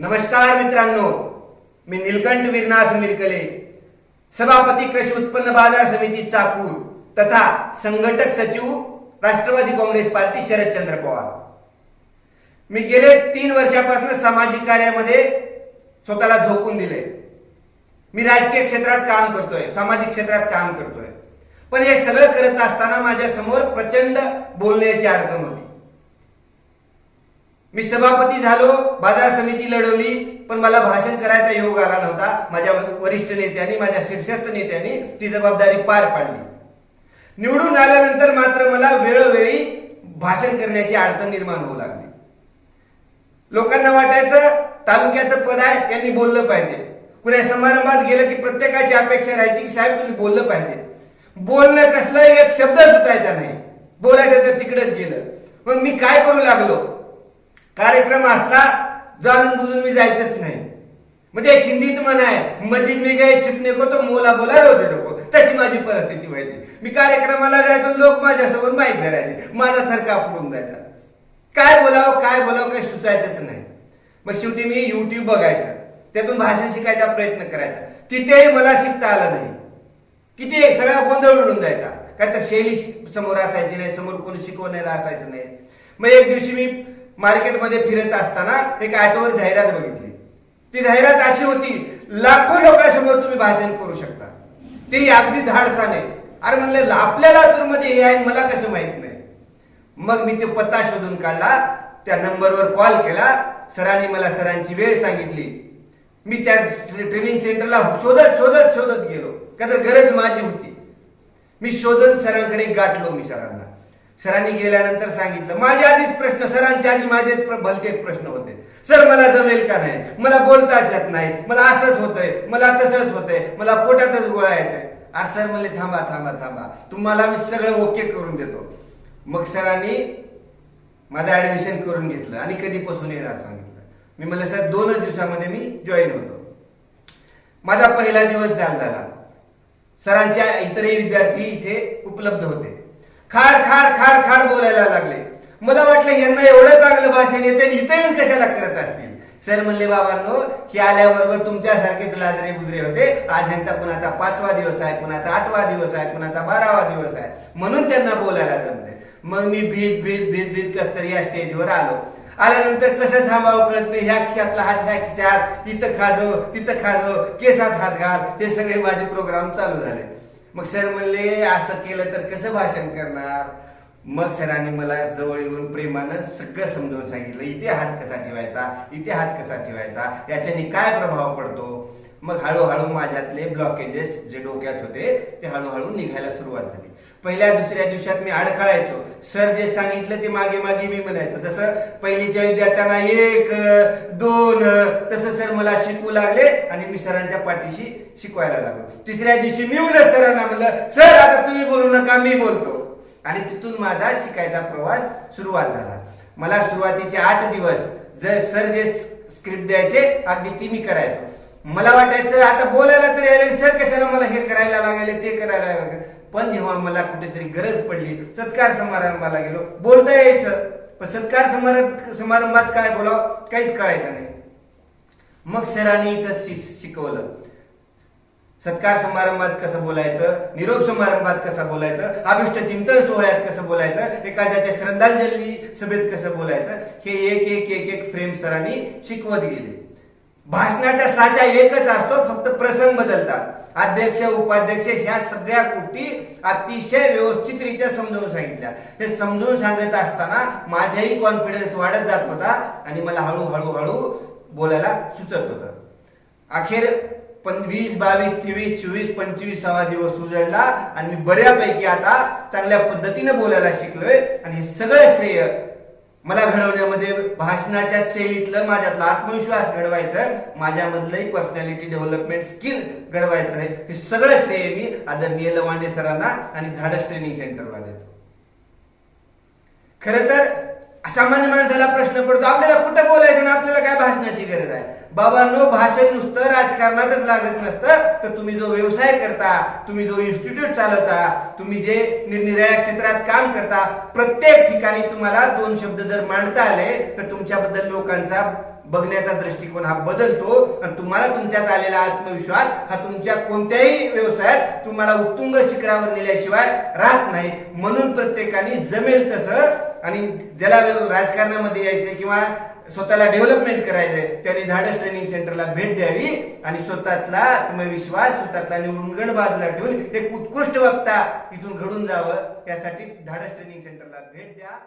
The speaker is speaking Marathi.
नमस्कार मित्रांनो मी निलकंठ वीरनाथ मिरकले सभापती कृषी उत्पन्न बाजार समिती चाकूर तथा संघटक सचिव राष्ट्रवादी काँग्रेस पार्टी शरदचंद्र पवार. मी गेले तीन वर्षापासून सामाजिक कार्यामध्ये स्वतःला झोकून दिले. मी राजकीय क्षेत्रात काम करतोय सामाजिक क्षेत्रात काम करतोय. पण हे सगळं करत असताना माझ्यासमोर प्रचंड बोलण्याची अडचण होती. मी सभापती झालो बाजार समिती लढवली पण मला भाषण करायचा योग आला नव्हता. माझ्या वरिष्ठ नेत्यांनी माझ्या शीर्षस्थ नेत्यांनी ती जबाबदारी पार पाडली. निवडून आल्यानंतर मात्र मला वेळोवेळी भाषण करण्याची अडचण निर्माण होऊ लागली. लोकांना वाटायचं तालुक्याचं पद आहे यांनी बोललं पाहिजे. कुण्या समारंभात गेलं की प्रत्येकाची अपेक्षा राहायची की साहेब तुम्ही बोललं पाहिजे. बोलणं कसलं एक शब्द सुटायचा नाही. बोलायचं तर तिकडेच गेलं. मग मी काय करू लागलो? कार्यक्रम असला जाणून बुजून मी जायचंच नाही. म्हणजे एक हिंदीत म्हण आहे मस्जिद मी काय छिपने को तो मोला बोला रोजे नको तशी माझी परिस्थिती व्हायची. मी कार्यक्रमाला जायचो लोक माझ्यासोबत माहीत धरायचे. माझा थरका कापडून जायचा. काय बोलावं काय बोलावं काही सुचायचंच नाही. मग शेवटी मी युट्यूब बघायचं. त्यातून भाषण शिकायचा प्रयत्न करायचा. तिथेही मला शिकता आलं नाही. किती सगळा गोंधळ उडून जायचा. काय तर शैली समोर असायची नाही समोर कोणी शिकवणारा असायचं नाही. मग एक दिवशी मी मार्केटमध्ये फिरत असताना एक ऑटोवर जाहिरात बघितली. ती जाहिरात अशी होती लाखो लोकांसमोर तुम्ही भाषण करू शकता. ते अगदी धाडसाने. अरे म्हणलं आपल्याला लातूरमध्ये हे आहे मला कसं माहीत नाही. मग मी तो पत्ता शोधून काढला त्या नंबरवर कॉल केला. सरांनी मला सरांची वेळ सांगितली. मी त्या ट्रेनिंग सेंटरला शोधत शोधत शोधत गेलो. का तर गरज माझी होती. मी शोधून सरांकडे गाठलो मी सरांना. सरांनी गेल्यानंतर सांगितलं माझ्या आधीच प्रश्न सरांच्या आधी माझे भलतेच प्रश्न होते. सर मला जमेल का नाही? मला बोलताच येत नाही. मला असंच होतंय मला तसंच होतंय मला पोटातच गोळा येतोय. अरे सर म्हणले थांबा थांबा थांबा. तुम्हाला मी सगळं ओके करून देतो. मग सरांनी माझं ऍडमिशन करून घेतलं आणि कधीपासून येणार सांगितलं. मी म्हणलं सर दोनच दिवसामध्ये मी जॉईन होतो. माझा पहिला दिवस झाला. सरांच्या इतरही विद्यार्थी इथे उपलब्ध होते. खाड खाड खाड खाड बोलायला लागले. मला वाटलं यांना एवढं चांगलं भाषण येते इथे येऊन कशाला करत असतील? सर म्हणले बाबांनो हे आल्याबरोबर तुमच्यासारखेच लाजरे बुजरे होते. आज यांचा कुणाचा पाचवा दिवस आहे कुणाचा आठवा दिवस आहे कुणाचा बारावा दिवस आहे. म्हणून त्यांना बोलायला जमते मग मी भीत भीत भीत भीत कस तरी या स्टेजवर आलो. आल्यानंतर कसं थांबावं कळत नाही. ह्या खिशातला हात ह्या खिशात इथं खाजो तिथं खाजो केसात हात घाल हे सगळे माझे प्रोग्राम चालू झाले. मग सर म्हणले असं केलं तर कसं भाषण करणार? मग सरांनी मला जवळ येऊन प्रेमानं सगळं समजावून सांगितलं इथे हात कसा ठेवायचा? इथे हात कसा ठेवायचा? याच्याने काय प्रभाव पडतो? मग हळूहळू माझ्यातले ब्लॉकेजेस जे डोक्यात होते ते हळूहळू निघायला सुरुवात झाली. पहिल्या दुसऱ्या दिवसात मी अडखळायचो. सर जे सांगितलं ते मागे मागे मी म्हणायचं. तसं पहिलीच्या विद्यार्थ्यांना एक दोन तसं सर मला शिकवू लागले आणि मी सरांच्या पाठीशी शिकवायला लागलो. तिसऱ्या दिवशी मी उलट सरांना म्हणलं सर आता तुम्ही बोलू नका मी बोलतो. आणि तिथून माझा शिकायचा प्रवास सुरुवात झाला. मला सुरुवातीचे आठ दिवस जर सर जे स्क्रिप्ट द्यायचे अगदी ती मी करायचो. मला वाटायचं आता बोलायला तरी यायला सर कशाला मला हे करायला लागले ते करायला लागले? पण जेव्हा मला कुठेतरी गरज पडली सत्कार समारंभाला गेलो बोलता यायचं. पण सत्कार समारंभ समारंभात काय बोलावं? काहीच कळायचं नाही. मग सरांनी इथं शि शिकवलं. सत्कार समारंभात कसं बोलायचं? निरोप समारंभात कसं बोलायचं? अभिष्ट चिंतन सोहळ्यात कसं बोलायचं? एखाद्याच्या श्रद्धांजली सभेत कसं बोलायचं? हे एक एक एक एक फ्रेम सरांनी शिकवत गेले. भाषणाचा साचा एकच असतो फक्त प्रसंग बदलतात. अध्यक्ष उपाध्यक्ष ह्या सगळ्या गोष्टी अतिशय व्यवस्थितरित्या समजावून सांगितल्या. हे समजावून सांगत असताना माझाही कॉन्फिडन्स वाढत जात होता आणि मला हळूहळू हळू बोलायला सुचत होतं. अखेर पण वीस बावीस तेवीस चोवीस पंचवीसावा दिवस उजळला आणि मी बऱ्यापैकी आता चांगल्या पद्धतीने बोलायला शिकलोय आणि हे सगळं श्रेय मला घडवण्यामध्ये भाषणाच्या शैलीतलं माझ्यातला आत्मविश्वास घडवायचं माझ्यामधलंही पर्सनॅलिटी डेव्हलपमेंट स्किल घडवायचं आहे. हे सगळं श्रेय मी आदरणीय लवांडे सरांना आणि धाडस ट्रेनिंग सेंटरला देतो. खर तर सामान्य माणसाला प्रश्न पडतो आपल्याला कुठं बोलायचं आणि आपल्याला काय भाषणाची गरज आहे? बाबांनो भाषण नुसतं राजकारणातच लागत नसतं. तर तुम्ही जो व्यवसाय करता तुम्ही जो इन्स्टिट्यूट चालवता तुम्ही जे निरनिराळ्या क्षेत्रात काम करता प्रत्येक ठिकाणी तुम्हाला दोन शब्द जर मांडता आले तर तुमच्याबद्दल लोकांचा बघण्याचा दृष्टिकोन हा बदलतो आणि तुम्हाला तुमच्यात आलेला आत्मविश्वास हा तुमच्या कोणत्याही व्यवसायात तुम्हाला उत्तुंग शिखरावर नेल्याशिवाय राहत नाही. म्हणून प्रत्येकाने जमेल तसं आणि ज्याला व्यव- राजकारणामध्ये यायचं किंवा स्वतःला डेव्हलपमेंट करायचंय त्याने धाडस ट्रेनिंग सेंटरला भेट द्यावी आणि स्वतःतला आत्मविश्वास स्वतःतला निवडून बाजूला ठेवून एक उत्कृष्ट वक्ता इथून घडून जावं यासाठी धाडस ट्रेनिंग सेंटरला भेट द्या.